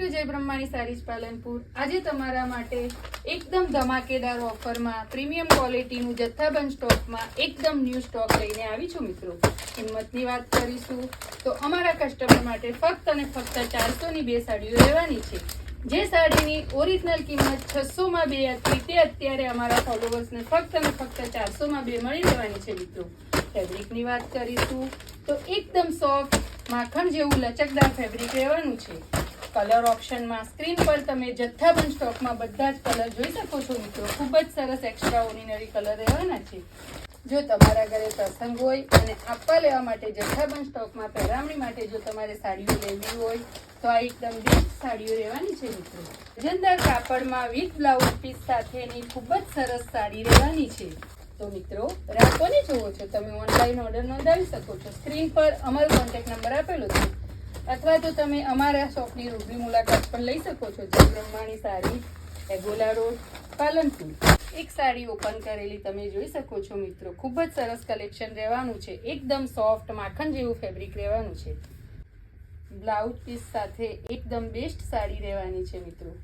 Two જય સારી saris Palanpur આજે તમારા માટે એકદમ ધમાકેદાર ઓફરમાં પ્રીમિયમ ક્વોલિટીનું જથ્થાબંધ સ્ટોકમાં એકદમ ન્યૂ સ્ટોક લઈને આવી છું મિત્રો. કિંમતની વાત કરીશું તો અમારા કસ્ટમર માટે ફક્ત અને ફક્ત ચારસોની બે સાડીઓ લેવાની છે. જે સાડીની ઓરિજિનલ કિંમત છસોમાં બે હતી, તે અત્યારે અમારા ફોલોવર્સને ફક્ત અને ફક્ત ચારસોમાં બે મળી રહેવાની છે મિત્રો. ફેબ્રિકની વાત કરીશું તો એકદમ સોફ્ટ માખણ જેવું લચકદાર ફેબ્રિક રહેવાનું છે. કલર ઓપ્શનમાં સ્ક્રીન પર તમે જથ્થાબંધ સ્ટોકમાં બધા જ કલર જોઈ શકો છો મિત્રો. ખૂબ જ સરસ એક્સ્ટ્રા ઓર્ડિનરી કલર રહેવાના છે. જો તમારા ઘરે પ્રસંગ હોય અને આપવા લેવા માટે જથ્થાબંધ સ્ટોકમાં પહેરામણી માટે જો તમારે સાડીઓ લેવી હોય, તો આ એકદમ વીક સાડીઓ રહેવાની છે મિત્રો. વજનદાર કાપડમાં વિથ બ્લાઉઝ પીસ સાથેની ખૂબ જ સરસ સાડી રહેવાની છે. તો મિત્રો રાહ કોને જોવો છો, તમે ઓનલાઈન ઓર્ડર નોંધાવી શકો છો. સ્ક્રીન પર અમારો કોન્ટેક્ટ નંબર આપેલો છે. અથવા તો તમે અમારા શોપની રૂબરૂ મુલાકાત પણ લઈ શકો છો. જે બ્રહ્માણી સાડી એગોલા રોડ, પાલનપુર. એક સાડી ઓપન કરેલી તમે જોઈ શકો છો મિત્રો. ખૂબ જ સરસ કલેક્શન રહેવાનું છે. એકદમ સોફ્ટ માખણ જેવું ફેબ્રિક રહેવાનું છે. બ્લાઉઝ પીસ સાથે એકદમ બેસ્ટ સાડી રહેવાની છે મિત્રો.